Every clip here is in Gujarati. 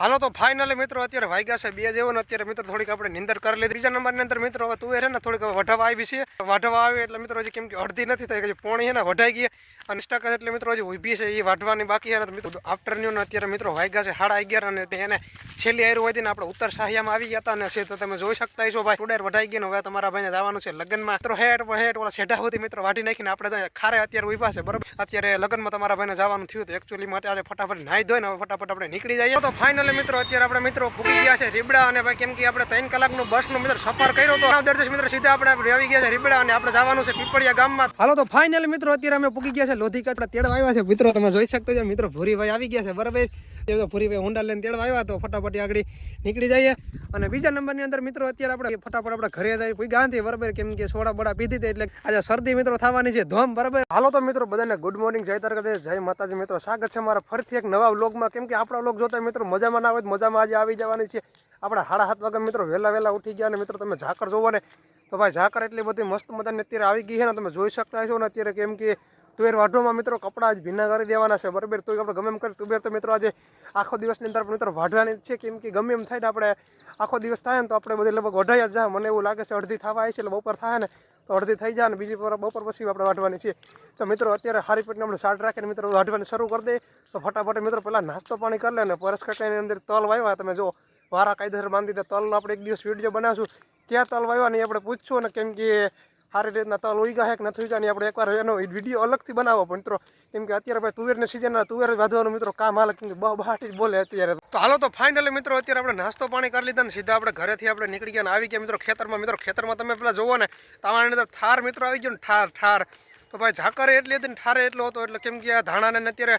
હાલો તો ફાઇનલી મિત્રો અત્યારે વાગ્યા છે, બે જેવો ને અત્યારે મિત્રો થોડીક આપણે નિંદર કરી લીધી. બીજા નંબરની અંદર મિત્રો હવે તું ને થોડીક વઢવા આવી છે. વાઢવા આવે એટલે મિત્રો હજી કેમ કે અડધી નથી થઈ, હજી પોણી છે ને વઢાઈ ગઈ. અને સ્ટક એટલે મિત્રો હજી ઊભી છે, એ વાઢવાની બાકી છે. મિત્રો આફ્ટરનૂન અત્યારે મિત્રો વાગ્યા છે સાડા અગિયાર અને એને છેલ્લી આયરું હોય ને આપણે ઉત્તર સાહિયામાં આવી ગયા હતા ને છે, તો તમે જોઈ શકતા છો ભાઈ. ટુડેર વઢાઈ ગયો ને હવે તમારા ભાઈને જવાનું છે લગ્નમાં. મિત્રો હેઠ હેઠ ઓલા સેઢા સુધી મિત્રો વાઢી નાખીને આપણે ખારે અત્યારે ઊભા છે, બરોબર? અત્યારે લગ્નમાં તમારા ભાઈને જવાનું થયું તો એકચ્યુઅલી માટે આજે ફટાફટ નાહી ધોઈને હવે ફટાફટ આપણે નીકળી જઈએ. તો ફાઇનલી મિત્રો, અત્યારે આપણે મિત્રો પૂકી ગયા છે રીબડા અને ભાઈ કેમ કે આપણે ત્રણ કલાકનું બસનું મિત્રો સફર કર્યો તો દર્દશ મિત્રો, સીધા આપણે આવી ગયા છે રીબડા અને આપણે જવાનું છે પીપળિયા ગામમાં. હાલો તો ફાઇનલી મિત્રો, અત્યારે અમે પૂકી ગયા છે લોધી આપણે તેડવા આવ્યા છે. મિત્રો, તમે જોઈ શકતો છો, મિત્રો ભૂરીભાઈ આવી ગયા છે, બરાબર? તે ભૂરીભાઈ હોન્ડા લઈને તેડવા આવ્યા, તો ફટાફટ આગળ નીકળી જઈએ. અને બીજા નંબરની અંદર મિત્રો, અત્યારે આપણે ફટાફટ આપણે ઘરે જઈએ ગાંધી, બરાબર? કેમ કે સોડા બડા પીધી એટલે આજે શરદી મિત્રો થવાની છે, ધોમ, બરાબર? હાલો તો મિત્રો, બધાને ગુડ મોર્નિંગ જય તારક જય માતાજી. મિત્રો, સ્વાગત છે મારા ફરીથી એક નવા વ્લોગમાં કેમ કે આપણા વ્લોગ જોતા મિત્રો મજામાં ના આવે મજામાં આજે આવી જવાની છે. આપણા સાડા સાત વાગે મિત્રો વહેલા વહેલા ઉઠી ગયા અને મિત્રો તમે ઝાકર જોવો ને, તો ભાઈ ઝાકર એટલી બધી મસ્ત મજાની અત્યારે આવી ગઈ છે ને તમે જોઈ શકતા છો ને અત્યારે કેમ કે તુવેર વાઢવામાં મિત્રો કપડાં જ ભીના કરી દેવાના છે. બરાબર તો આપણે ગમે એમ કરી, તુવેર તો મિત્રો આજે આખો દિવસની અંદર મિત્રો વાઢવાની છે. કેમ કે ગમે એમ થાય ને આપણે આખો દિવસ થાય ને તો આપણે બધે લગભગ વઢાઈ જ જાય મને એવું લાગે છે અડધી થવા આવી છે, એટલે બપોર થાય ને તો અડધી થઈ જાય ને બીજી બપોર પછી આપણે વાઢવાની છે. તો મિત્રો, અત્યારે હારી પેટને આપણે સાડ રાખીને મિત્રો વાઢવાની શરૂ કરી દે. તો ફટાફટ મિત્રો, પહેલાં નાસ્તો પાણી કરી લે ને પરસ કાકાની અંદર તલ વાવ્યા. તમે જો, વારા કાયદેસર બાંધી દે તલનો આપણે એક દિવસ વીડિયો બનાવશું. ક્યાં તલ વાવ્યા નહીં આપણે પૂછશું ને કેમ કે સારી રીતના તલ ઉઈ હે કે નથી ઉગ્યા નહીં આપણે એકવાર એનો વીડિયો અલગથી બનાવો. પણ મિત્રો, કેમ કે અત્યારે ભાઈ તુવેરની સિઝનના તુવેર વાંધવાનું મિત્રો, કામ હાલ કેમ કે બહુ બહાટી બોલે અત્યારે. તો હાલો તો ફાઇનલી મિત્રો, અત્યારે આપણે નાસ્તો પાણી કરી લીધા ને સીધા આપણે ઘરેથી આપણે નીકળી ગયા ને આવી ગયા મિત્રો ખેતરમાં. મિત્રો, ખેતરમાં તમે પેલા જોવો ને તમારી અંદર થાર મિત્રો આવી ગયો ને ઠાર ઠાર તો ભાઈ ઝાકરે એટલી હતી ને ઠારે એટલો હતો, એટલે કેમ કે આ ધાણાને અત્યારે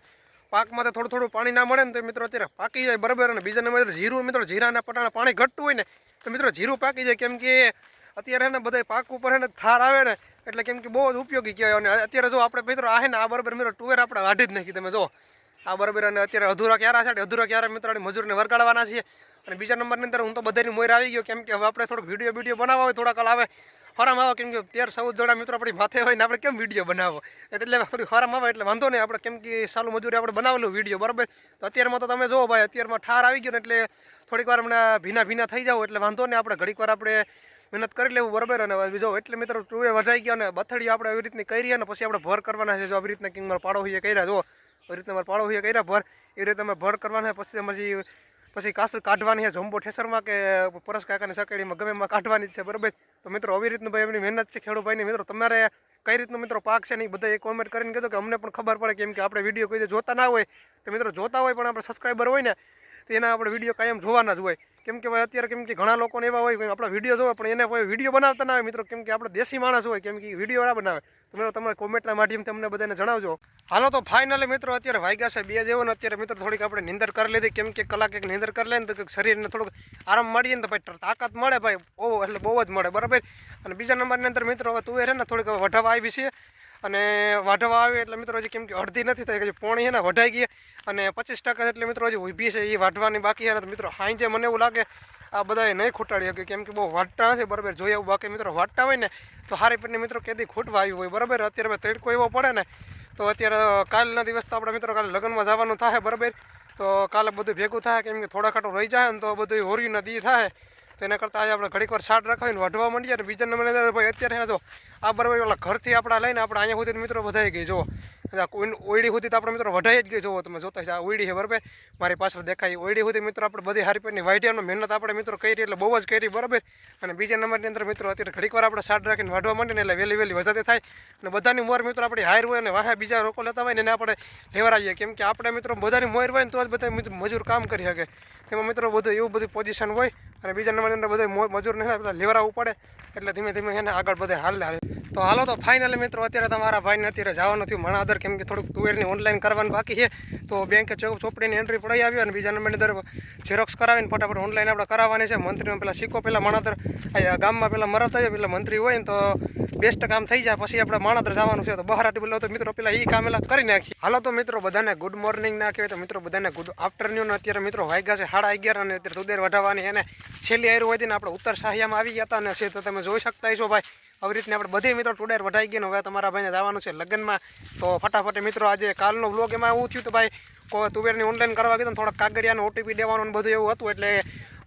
પાકમાં તો થોડું થોડું પાણી ના મળે ને, તો મિત્રો અત્યારે પાકી જાય બરાબર. અને બીજા નંબર જીરું, મિત્રો જીરાના પટાણા પાણી ઘટતું હોય ને, તો મિત્રો જીરું પાકી જાય. કેમ કે અત્યારે ને બધા પાક ઉપર હે ને થાર આવે ને, એટલે કેમ કે બહુ જ ઉપયોગી કહેવાય. અને અત્યારે જો આપણે મિત્રો આ ને આ બરાબર મિત્રો ટુવેર આપણે વાઢી જ નાખી. તમે જો આ બરાબર અને અત્યારે અધૂરા ક્યારે છે અધૂરા ક્યારે મિત્રો મજૂરને વરગાડવાના છીએ. અને બીજા નંબરની અંદર હું તો બધાની મોર આવી ગયો. કેમ કે હવે આપણે થોડોક વીડિયો વીડિયો બનાવવા હોય થોડા આવે. હરામ આવે કેમ કે તેર ચૌદ જોડા મિત્રો આપણી માથે હોય ને, આપણે કેમ વીડિયો બનાવો? એટલે થોડી હરામ આવે એટલે વાંધો નહીં. આપણે કેમ કે સાલું મજૂરી આપણે બનાવેલું વીડિયો, બરાબર? તો અત્યારમાં તો તમે જુઓ ભાઈ, અત્યારમાં ઠાર આવી ગયો ને, એટલે થોડીક વાર હમણાં ભીના ભીના થઈ જાવ એટલે વાંધો નહીં. આપણે ઘડીક વાર આપણે મહેનત કરી લેવું બરાબર અને જો એટલે મિત્રો ટુએ વધાઈ ગયા અને બથડી આપણે આવી રીતની કરી અને પછી આપણે ભર કરવાના છે. જો આવી રીતના કિંગમાં પાડો હોઈએ કર્યા, જો આવી રીતના મારા પાડો હોઈએ કર્યા ભર, એ રીતે અમે ભર કરવાના પછી પછી પછી કાસર કાઢવાની છે જમ્બો ઠેસરમાં કે પરસ કાકાની સકેડીમાં ગમે એમાં કાઢવાની જ છે, બરાબર? તો મિત્રો આવી રીતનું ભાઈ એમની મહેનત છે ખેડૂભાઈની મિત્રો તમારે કઈ રીતનો મિત્રો પાક છે ને એ બધા કોમેન્ટ કરીને કીધું કે અમને પણ ખબર પડે કેમ કે આપણે વીડિયો કોઈ જોતા ના હોય. તો મિત્રો જોતા હોય પણ આપણે સબસ્ક્રાઈબર હોય ને તો એના આપણે વીડિયો કાયમ જોવાના જ હોય. કેમ કે ભાઈ અત્યારે કેમ કે ઘણા લોકોને એવા હોય આપણા વીડિયો જોવે, પણ એને કોઈ વીડિયો બનાવતા ના હોય મિત્રો. કેમ કે આપણે દેશી માણસ હોય, કેમ કે વીડિયો ના બનાવે. તો મિત્રો તમે કોમેન્ટના માધ્યમથી અમને બધાને જણાવજો. હાલો તો ફાઇનલી મિત્રો અત્યારે વાગ્યા છે, બે જેવો ને અત્યારે મિત્રો થોડીક આપણે નિંદર કરી લીધી. કેમ કે કલાક એક નિંદર કરી લઈને તો શરીરને થોડુંક આરામ મળીએ ને તો ભાઈ તાકાત મળે ભાઈ. બહુ એટલે બહુ જ મળે. બરાબર? અને બીજા નંબરની અંદર મિત્રો હવે તુવેર છે ને થોડીક વઢાવા આવી છે. અને વાઢવા આવે એટલે મિત્રો હજી કેમ કે અડધી નથી થઈ, હજી પોણી છે ને વઢાઈ ગઈ. અને પચીસ ટકા એટલે મિત્રો હજી ઊભી છે, એ વાઢવાની બાકી છે. ને મિત્રો હાંજે મને એવું લાગે આ બધાએ નહીં ખૂટાડી શકે કેમ કે બહુ વાટતા નથી, બરાબર? જોઈએ એવું બાકી મિત્રો વાટતા હોય ને, તો હારી પેટની મિત્રો કેદી ખૂટવા આવ્યું હોય, બરાબર? અત્યારે તડકો એવો પડે ને, તો અત્યારે કાલના દિવસ તો આપણે મિત્રો કાલે લગ્નમાં જવાનું થાય બરાબર? તો કાલે બધું ભેગું થાય કેમ કે થોડા ખાટું રહી જાય ને, તો બધું હોરીના દી થાય તો એના કરતાં આજે આપણે ઘડીક વાર શાર્ટ રખાવીને, વઢવા માંડીએ અને બીજા નંબરે ભાઈ અત્યારે જો, આ બરાબર ઓલા ઘરથી આપણા લઈને આપણે અહીંયા સુધી મિત્રો બધાઈ ગઈ, જુઓ. ઓયડી સુધી તો આપણે મિત્રો વઢાઈ જ ગઈ. જોવો તમે જોતા છે આ ઓયડી છે બરાબર. મારી પાછળ દેખાય ઓયડી સુધી મિત્રો આપણે બધી હારી પેટની વાઢિયાનો મહેનત આપણે મિત્રો કરી એટલે બહુ જ કરી બરાબર. અને બીજા નંબરની અંદર મિત્રો અત્યારે ઘડીક વાર આપણે સાડ રાખીને વાઢવા માંડીએ ને એટલે વહેલી વહેલી વધારે થાય. અને બધાની મોર મિત્રો આપણી હાર હોય અને વાહે બીજા રોકો લેતા હોય ને એને આપણે લેવરાઈએ કેમ કે આપણે મિત્રો બધાની મોર હોય ને તો જ બધા મજૂર કામ કરી શકે. તેમાં મિત્રો બધું એવું બધું પોઝિશન હોય અને બીજા નંબરની અંદર બધા મજૂરને પેલા લેવરાવવું પડે. એટલે ધીમે ધીમે એને આગળ બધે હાલ તો હાલો તો ફાઇનલી મિત્રો, અત્યારે તમારા ભાઈને અત્યારે જવાનું થયું મણાદર કેમ કે થોડુંક તુવેરની ઓનલાઈન કરવાનું બાકી છે. તો બેંકે ચોપડીની એન્ટ્રી પડાવી આવી અને બીજા નંબરની અંદર ઝેરોક્સ કરાવીને ફટાફટ ઓનલાઈન આપણે કરાવવાની છે. મંત્રીનો પેલા સિક્કો માણાદર અહીંયા ગામમાં પેલા મરતા હોય, પેલા મંત્રી હોય ને તો બેસ્ટ કામ થઈ જાય, પછી આપણે માણાદર જવાનું છે, તો બહાર આટી બોલો તો મિત્રો પેલા એ કામ એલા કરી નાખી હાલો તો મિત્રો, બધાને ગુડ મોર્નિંગ ના કહેવાય તો મિત્રો, બધાને ગુડ આફ્ટરનૂન અત્યારે મિત્રો વાગ્યા છે સાડા અગિયાર અને અત્યારે સુદેર વઢાવવાની. એને છેલ્લી આયુર્વેદીને આપણે ઉત્તર સાહિયામાં આવી ગયા હતા અને છે તો તમે જોઈ શકતા છો ભાઈ, આવી રીતના આપણે બધી મિત્રો ટુડેર વઢાઈ ગયો હવે તમારા ભાઈને જવાનું છે લગ્નમાં. તો ફટાફટ મિત્રો, આજે કાલનો બ્લોગ એમાં એવું થયું તો ભાઈ, કો તુવેરની ઓનલાઈન કરવા ગયો ને થોડા કાગરિયાનો ઓટીપી દેવાનું બધું એવું હતું, એટલે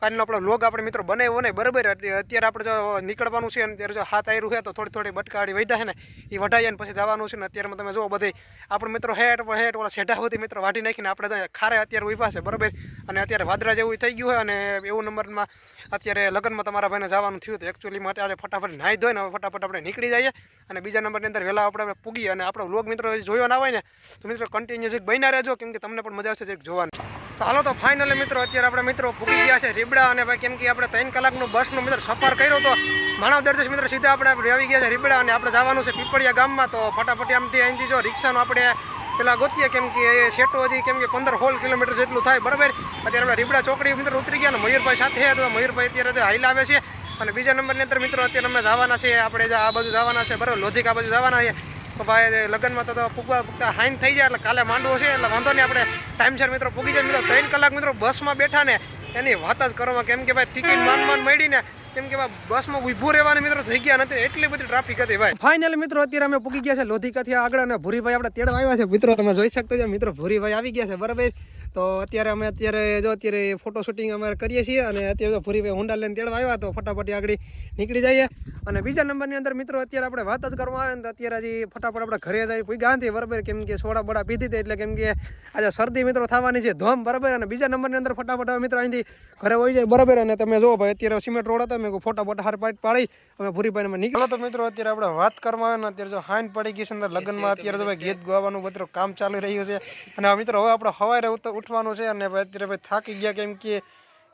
આજનો આપણો લોગ આપણે મિત્રો બનાવ્યો ને, બરાબર અત્યારે આપણે જો નીકળવાનું છે ને ત્યારે જો હાથ આયરું છે, તો થોડી થોડી બટકાડી વૈધા છે ને એ વઢાઈ ને પછી જવાનું છે ને, અત્યારમાં તમે જુઓ બધે આપણે મિત્રો હેઠ હેઠ ઓલા શેઢા સુધી મિત્રો વાટી નાખીને આપણે ખારે અત્યારે ઊભા છે, બરાબર. અને અત્યારે વાદરા જેવું થઈ ગયું હોય અને એવું નંબરમાં અત્યારે લગ્નમાં તમારા ભાઈને જવાનું થયું તો એકચ્યુઅલીમાં અત્યારે ફટાફટ નાહી ધોઈને હવે ફટાફટ આપણે નીકળી જઈએ અને બીજા નંબરની અંદર વહેલા આપણે પૂગી અને આપણો લોગ મિત્રો જોયો ના હોય ને, તો મિત્રો કન્ટિન્યુ બન્યા રહેજો, કેમ કે તમને પણ મજા આવશે જોવાની. તો હાલો તો ફાઇનલી મિત્રો, અત્યારે આપણે મિત્રો પૂકી ગયા છે રીબડા અને ભાઈ કેમ કે આપણે ત્રણ કલાકનું બસનું મિત્રો સફર કર્યો તો માનવ દર્દીશ મિત્રો સીધા આપણે આવી ગયા છે રીબડા અને આપણે જવાનું છે પીપળિયા ગામમાં. તો ફટાફટી આમથી અહીંથી જો રિક્ષાનું આપણે પેલા ગોતીએ કેમ કે એ સેટો હજી કેમ કે પંદર હોલ કિલોમીટર જેટલું થાય, બરાબર? અત્યારે આપણે રીબડા ચોકડી મિત્રો ઉતરી ગયા અને મયુરભાઈ સાથે તો મયુરભાઈ અત્યારે હાઈલ આવે છે. અને બીજા નંબરની અંદર મિત્રો અત્યારે અમે જવાના છે આપણે આ બાજુ જવાના છે, બરાબર? લોધિક આ બાજુ જવાના છે તો ભાઈ લગ્નમાં તો પૂગવા પૂગતા હાઈન થઈ જાય, એટલે કાલે માંડવો છે, એટલે વાંધો નહીં આપણે ટાઈમસર મિત્રો પૂગી જાય. મિત્રો, ત્રણ કલાક મિત્રો બસમાં બેઠા ને એની વાત જ કરવામાં કેમ કે ભાઈ ટિકિટ માંડ માંડ મળી ને કેમ કે બસમાં ઊભું રહેવાની મિત્રો જગ્યા નથી, એટલી બધી ટ્રાફિક હતી ભાઈ. ફાઇનલ મિત્રો, અત્યારે અમે પૂકી ગયા છે લોધિકાથી આગળ અને ભૂરીભાઈ આપણે તેડવા આવ્યા છે. મિત્રો, તમે જોઈ શકતો છો, મિત્રો, ભૂરીભાઈ આવી ગયા છે, બરાબર? તો અત્યારે અમે અત્યારે જો અત્યારે ફોટો શૂટિંગ અમારે કરીએ છીએ અને અત્યારે તો ભૂરીભાઈ હોન્ડા લઈને તેડવા આવ્યા, તો ફટાફટ આગળ નીકળી જઈએ. અને બીજા નંબરની અંદર મિત્રો, અત્યારે આપણે વાત જ કરવામાં આવે ને તો અત્યારે હજી ફટાફટ આપણે ઘરે જઈ પૂગ્યા ગાંધી બરાબર? કેમ કે સોડા બડા પીધી હતી, એટલે કેમ કે આજે શરદી મિત્રો થવાની છે, ધોમ, બરાબર? અને બીજા નંબરની અંદર ફટાફટ મિત્રો અહીંથી ઘરે હોય જાય, બરાબર? અને તમે જો ભાઈ, અત્યારે સિમેન્ટ રોડ હતા મેં ફોટા બોટા હાર પાડી પાડી અમે ભૂરીભાઈ નીકળો તો મિત્રો અત્યારે આપણે વાત કરવા આવે ને અત્યારે જો હાઈન પડી ગઈ છે અંદર લગ્નમાં. અત્યારે તો ભાઈ ગીત ગાવાનું બધું કામ ચાલી રહ્યું છે. અને મિત્રો હવે આપણે હવારે ઉઠવાનું છે અને અત્યારે ભાઈ થાકી ગયા કેમ કે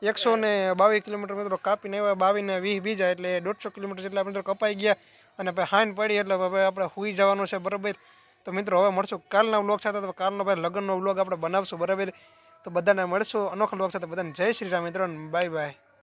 એકસો ને બાવીસ કિલોમીટર મિત્રો કાપીને આવ્યા બાવીને વીસ બીજા એટલે દોઢસો કિલોમીટર જેટલા મિત્રો કપાઈ ગયા અને ભાઈ હાઈન પડી એટલે ભાઈ આપણે સુઈ જવાનું છે બરાબર? તો મિત્રો હવે મળશું કાલના વ્લોગ સાથે તો કાલનો ભાઈ લગ્નનો વ્લોગ આપણે બનાવશું બરાબર? તો બધાને મળશું અનોખા વ્લોગ સાથે બધાને જય શ્રી રામ મિત્રો બાય બાય